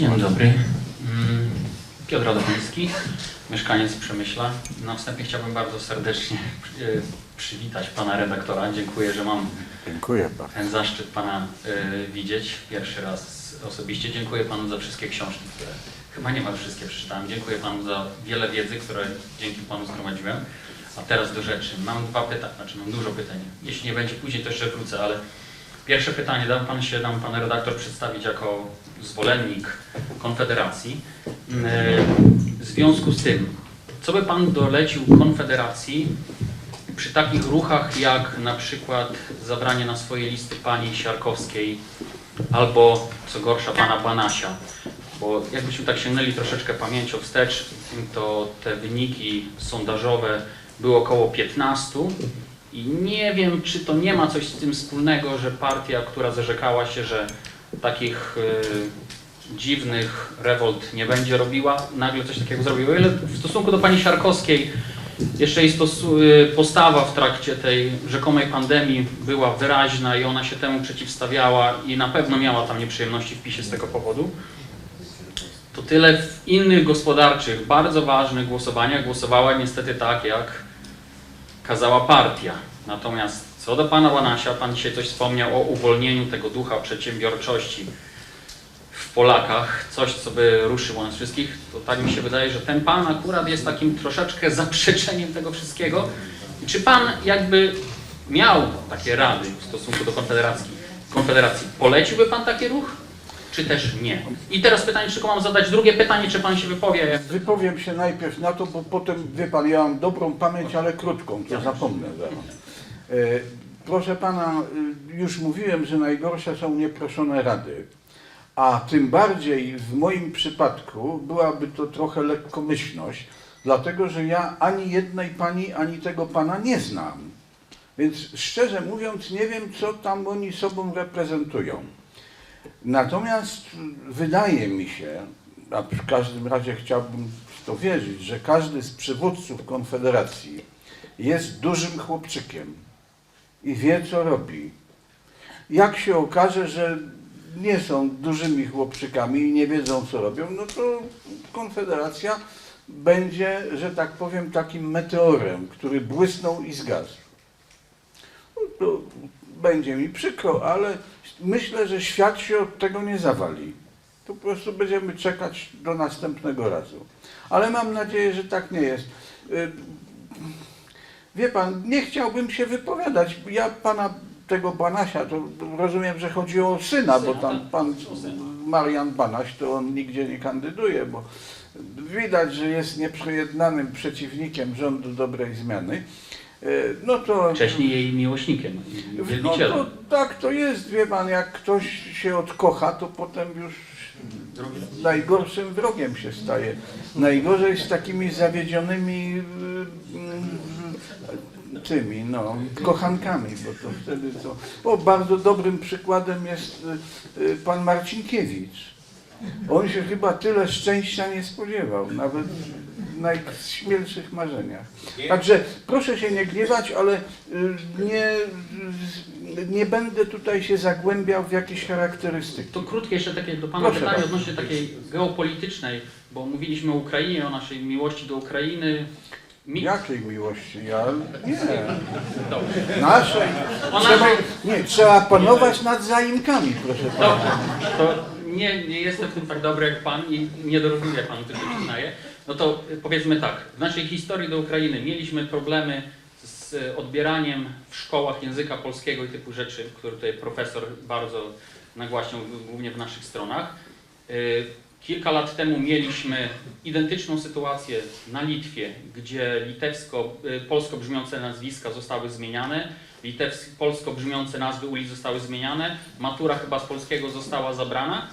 Dzień dobry. Mm, Piotr Radowiński, mieszkaniec Przemyśla. Na wstępie chciałbym bardzo serdecznie e, przywitać pana redaktora. Dziękuję, że mam Dziękuję bardzo. ten zaszczyt pana e, widzieć pierwszy raz osobiście. Dziękuję panu za wszystkie książki, które chyba niemal wszystkie przeczytałem. Dziękuję panu za wiele wiedzy, które dzięki panu zgromadziłem. A teraz do rzeczy. Mam dwa pytania, znaczy mam dużo pytań. Jeśli nie będzie później, to jeszcze wrócę, ale pierwsze pytanie, dał pan się, nam pan redaktor przedstawić jako zwolennik Konfederacji. Yy, W związku z tym, co by pan dolecił Konfederacji przy takich ruchach jak na przykład zabranie na swoje listy pani Siarkowskiej albo co gorsza pana Banasia? Bo jakbyśmy tak sięgnęli troszeczkę pamięcią wstecz, to te wyniki sondażowe były około 15 i nie wiem, czy to nie ma coś z tym wspólnego, że partia, która zarzekała się, że takich y, dziwnych rewolt nie będzie robiła, nagle coś takiego zrobiła. O ile w stosunku do pani Siarkowskiej jeszcze jej y, postawa w trakcie tej rzekomej pandemii była wyraźna i ona się temu przeciwstawiała i na pewno miała tam nieprzyjemności w PiSie z tego powodu. To tyle w innych gospodarczych, bardzo ważnych głosowaniach głosowała niestety tak, jak kazała partia. Natomiast co do pana Banasia, pan dzisiaj coś wspomniał o uwolnieniu tego ducha przedsiębiorczości w Polakach, coś co by ruszyło nas wszystkich, to tak mi się wydaje, że ten pan akurat jest takim troszeczkę zaprzeczeniem tego wszystkiego. I czy pan jakby miał takie rady w stosunku do Konfederacji, Konfederacji. Poleciłby pan taki ruch, czy też nie? I teraz pytanie, czy tylko mam zadać drugie pytanie, czy pan się wypowie? Wypowiem się najpierw na to, bo potem, wie pan, ja mam dobrą pamięć, ale krótką, to zapomnę zaraz. E, Proszę pana, y, już mówiłem, że najgorsze są nieproszone rady. A tym bardziej w moim przypadku byłaby to trochę lekkomyślność, dlatego że ja ani jednej pani, ani tego pana nie znam. Więc szczerze mówiąc, nie wiem, co tam oni sobą reprezentują. Natomiast wydaje mi się, a w każdym razie chciałbym w to wierzyć, że każdy z przywódców Konfederacji jest dużym chłopczykiem i wie, co robi. Jak się okaże, że nie są dużymi chłopczykami i nie wiedzą, co robią, no to Konfederacja będzie, że tak powiem, takim meteorem, który błysnął i zgasł. No to będzie mi przykro, ale myślę, że świat się od tego nie zawali. To po prostu będziemy czekać do następnego razu. Ale mam nadzieję, że tak nie jest. Y, Wie pan, nie chciałbym się wypowiadać. Ja pana tego Banasia, to rozumiem, że chodzi o syna, bo tam pan Marian Banaś, to on nigdzie nie kandyduje, bo widać, że jest nieprzejednanym przeciwnikiem rządu dobrej zmiany. Y, No to Wcześniej jej miłośnikiem no wielbicielem. to tak to jest, wie pan, jak ktoś się odkocha, to potem już najgorszym wrogiem się staje. Najgorzej z takimi zawiedzionymi y, y, tymi, no, kochankami, bo to wtedy to... O, bardzo dobrym przykładem jest y, y, pan Marcinkiewicz. On się chyba tyle szczęścia nie spodziewał, nawet najśmielszych marzeniach. Także proszę się nie gniewać, ale y, nie, nie będę tutaj się zagłębiał w jakieś charakterystyki. To krótkie jeszcze takie do Pana Proszę pytanie odnośnie takiej geopolitycznej, bo mówiliśmy o Ukrainie, o naszej miłości do Ukrainy. Mi... Jakiej miłości? Ja nie. Dobrze. Naszej. Trzeba, nie, trzeba panować nad zaimkami, proszę pana. Dobrze, to nie, nie jestem w tym tak dobry jak Pan i nie dorównuję Panu, tylko przyznaję. No to y, powiedzmy tak, w naszej historii do Ukrainy mieliśmy problemy z odbieraniem w szkołach języka polskiego i typu rzeczy, które tutaj profesor bardzo nagłaśniał, głównie w naszych stronach. Y, Kilka lat temu mieliśmy identyczną sytuację na Litwie, gdzie litewsko, y, polsko brzmiące nazwiska zostały zmieniane, litewsko, polsko brzmiące nazwy ulic zostały zmieniane, matura chyba z polskiego została zabrana.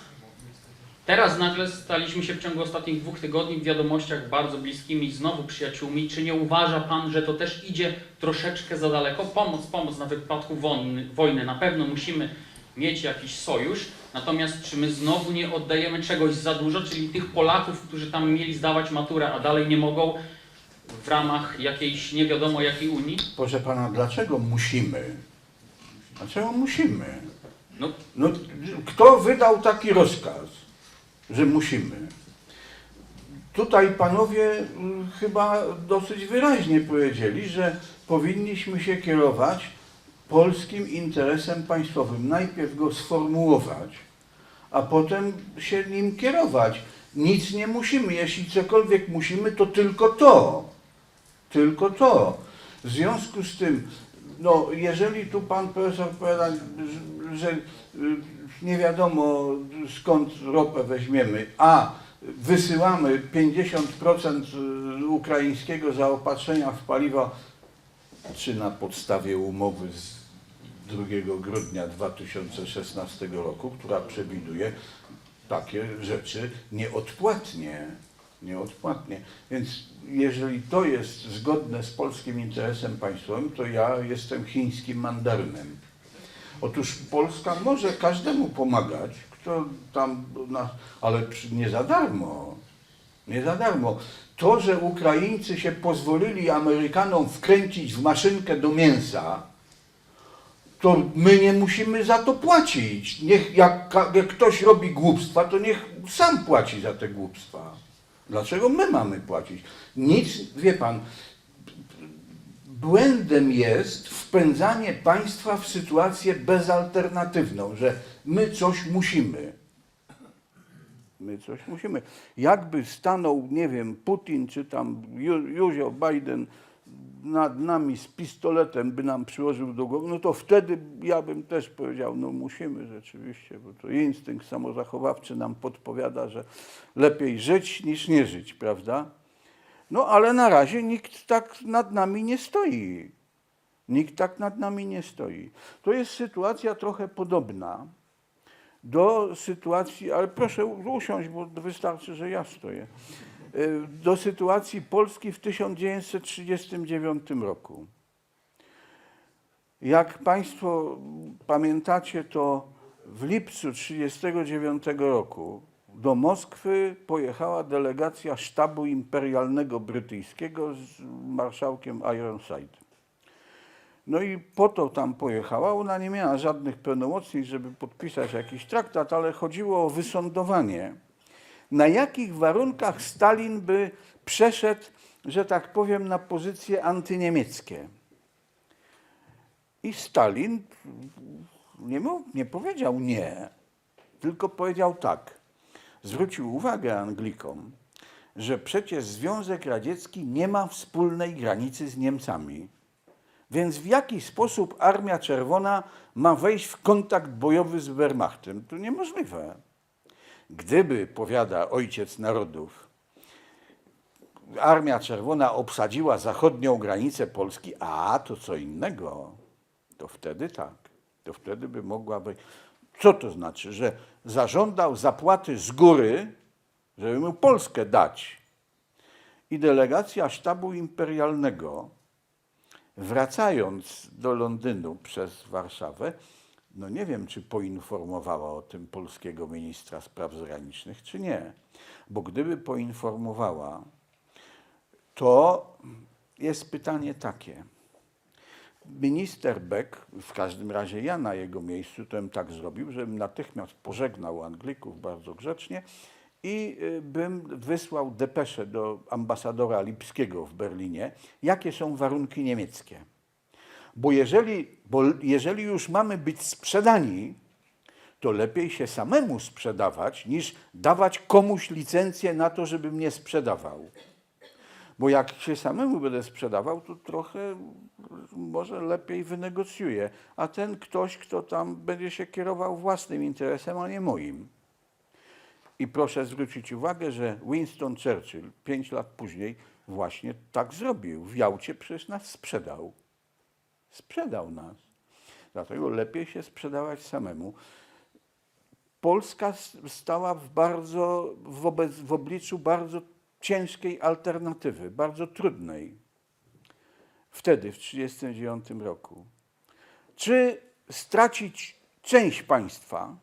Teraz nagle staliśmy się w ciągu ostatnich dwóch tygodni w wiadomościach bardzo bliskimi znowu przyjaciółmi. Czy nie uważa Pan, że to też idzie troszeczkę za daleko? Pomoc, pomoc na wypadku wojny, wojny. Na pewno musimy mieć jakiś sojusz. Natomiast czy my znowu nie oddajemy czegoś za dużo, czyli tych Polaków, którzy tam mieli zdawać maturę, a dalej nie mogą w ramach jakiejś nie wiadomo jakiej Unii? Proszę pana, dlaczego musimy? Dlaczego musimy? No, No, kto wydał taki rozkaz? Że musimy. Tutaj panowie mm, chyba dosyć wyraźnie powiedzieli, że powinniśmy się kierować polskim interesem państwowym. Najpierw go sformułować, a potem się nim kierować. Nic nie musimy. Jeśli cokolwiek musimy, to tylko to. Tylko to. W związku z tym, no, jeżeli tu pan profesor powiada, że, y, nie wiadomo skąd ropę weźmiemy, a wysyłamy 50% ukraińskiego zaopatrzenia w paliwo, czy na podstawie umowy z 2 grudnia 2016 roku, która przewiduje takie rzeczy nieodpłatnie. Nieodpłatnie. Więc jeżeli to jest zgodne z polskim interesem państwowym, to ja jestem chińskim mandarynem. Otóż Polska może każdemu pomagać, kto tam, na, ale nie za darmo. Nie za darmo. To, że Ukraińcy się pozwolili Amerykanom wkręcić w maszynkę do mięsa, to my nie musimy za to płacić. Niech jak, jak ktoś robi głupstwa, to niech sam płaci za te głupstwa. Dlaczego my mamy płacić? Nic, wie pan, błędem jest wpędzanie państwa w sytuację bezalternatywną, że my coś musimy. My coś musimy. Jakby stanął, nie wiem, Putin czy tam Józio Biden nad nami z pistoletem, by nam przyłożył do głowy, no to wtedy ja bym też powiedział, no musimy rzeczywiście, bo to instynkt samozachowawczy nam podpowiada, że lepiej żyć niż nie żyć, prawda? No ale na razie nikt tak nad nami nie stoi. Nikt tak nad nami nie stoi. To jest sytuacja trochę podobna do sytuacji, ale proszę usiąść, bo wystarczy, że ja stoję, Y, do sytuacji Polski w 1939 roku. Jak Państwo pamiętacie, to w lipcu 1939 roku do Moskwy pojechała delegacja sztabu imperialnego brytyjskiego z marszałkiem Ironside. No i po to tam pojechała. Ona nie miała żadnych pełnomocnic, żeby podpisać jakiś traktat, ale chodziło o wysądowanie, na jakich warunkach Stalin by przeszedł, że tak powiem, na pozycje antyniemieckie. I Stalin nie, mów, nie powiedział nie, tylko powiedział tak. Zwrócił uwagę Anglikom, że przecież Związek Radziecki nie ma wspólnej granicy z Niemcami. Więc w jaki sposób Armia Czerwona ma wejść w kontakt bojowy z Wehrmachtem? To niemożliwe. Gdyby, powiada ojciec narodów, Armia Czerwona obsadziła zachodnią granicę Polski, a to co innego, to wtedy tak. To wtedy by mogła być. Co to znaczy? Że zażądał zapłaty z góry, żeby mu Polskę dać. I delegacja sztabu imperialnego wracając do Londynu przez Warszawę, no nie wiem, czy poinformowała o tym polskiego ministra spraw zagranicznych, czy nie. Bo gdyby poinformowała, to jest pytanie takie. Minister Beck, w każdym razie ja na jego miejscu to bym tak zrobił, żebym natychmiast pożegnał Anglików bardzo grzecznie i y, bym wysłał depeszę do ambasadora Lipskiego w Berlinie, jakie są warunki niemieckie. Bo jeżeli, bo jeżeli już mamy być sprzedani, to lepiej się samemu sprzedawać, niż dawać komuś licencję na to, żeby mnie sprzedawał. Bo jak się samemu będę sprzedawał, to trochę może lepiej wynegocjuję. A ten ktoś, kto tam będzie się kierował własnym interesem, a nie moim. I proszę zwrócić uwagę, że Winston Churchill pięć lat później właśnie tak zrobił. W Jałcie przecież nas sprzedał. Sprzedał nas. Dlatego lepiej się sprzedawać samemu. Polska stała w bardzo, wobec, w obliczu bardzo ciężkiej alternatywy, bardzo trudnej. Wtedy, w 1939 roku. Czy stracić część państwa,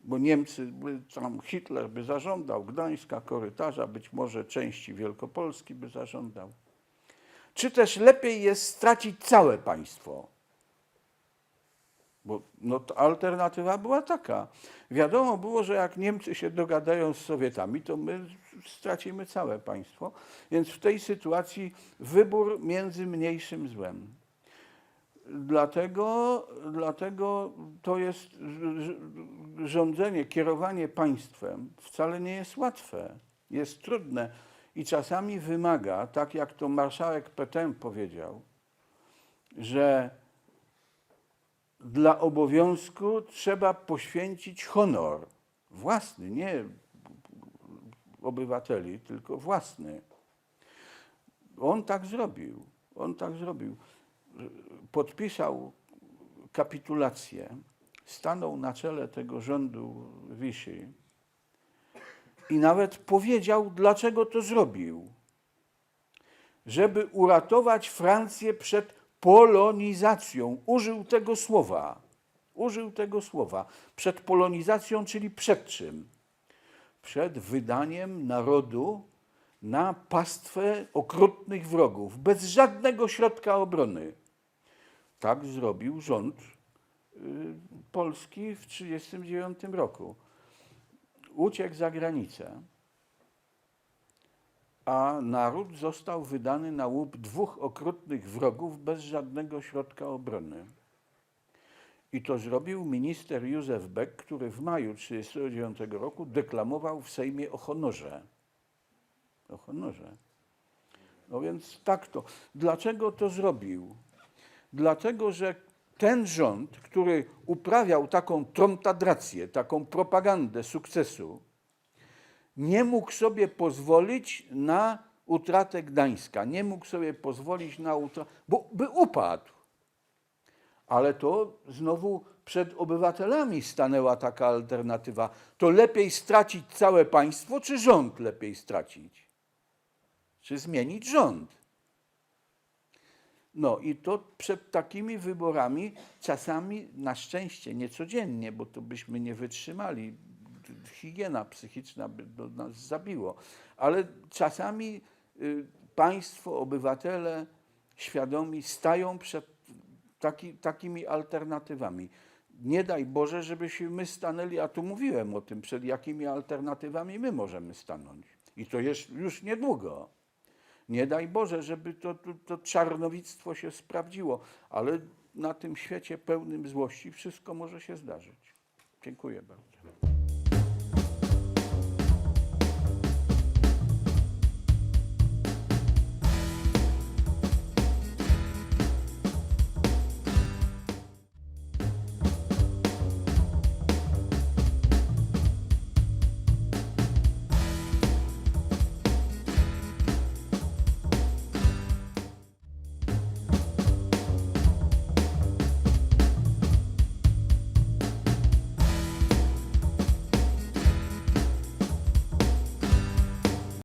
bo Niemcy, by, tam Hitler by zażądał Gdańska, korytarza, być może części Wielkopolski by zażądał. Czy też lepiej jest stracić całe państwo? Bo no, alternatywa była taka. Wiadomo było, że jak Niemcy się dogadają z Sowietami, to my stracimy całe państwo. Więc w tej sytuacji wybór między mniejszym złem. Dlatego, dlatego to jest rządzenie, kierowanie państwem wcale nie jest łatwe. Jest trudne i czasami wymaga, tak jak to marszałek Petain powiedział, że dla obowiązku trzeba poświęcić honor własny, nie obywateli, tylko własny. On tak zrobił. On tak zrobił. Podpisał kapitulację, stanął na czele tego rządu Vichy i nawet powiedział, dlaczego to zrobił. Żeby uratować Francję przed polonizacją. Użył tego słowa. Użył tego słowa. Przed polonizacją, czyli przed czym? Przed wydaniem narodu na pastwę okrutnych wrogów, bez żadnego środka obrony. Tak zrobił rząd y, Polski w 1939 roku. Uciekł za granicę, a naród został wydany na łup dwóch okrutnych wrogów bez żadnego środka obrony. I to zrobił minister Józef Beck, który w maju 1939 roku deklamował w Sejmie o honorze. O honorze. No więc tak to. Dlaczego to zrobił? Dlatego, że ten rząd, który uprawiał taką tromtadrację, taką propagandę sukcesu, nie mógł sobie pozwolić na utratę Gdańska. Nie mógł sobie pozwolić na utratę, bo by upadł. Ale to znowu przed obywatelami stanęła taka alternatywa. To lepiej stracić całe państwo, czy rząd lepiej stracić? Czy zmienić rząd? No i to przed takimi wyborami czasami na szczęście, nie codziennie, bo to byśmy nie wytrzymali, higiena psychiczna by do nas zabiło, ale czasami y, państwo, obywatele świadomi stają przed taki, takimi alternatywami. Nie daj Boże, żebyśmy my stanęli, a tu mówiłem o tym, przed jakimi alternatywami my możemy stanąć. I to jest już niedługo. Nie daj Boże, żeby to, to, to czarnowictwo się sprawdziło, ale na tym świecie pełnym złości wszystko może się zdarzyć. Dziękuję bardzo.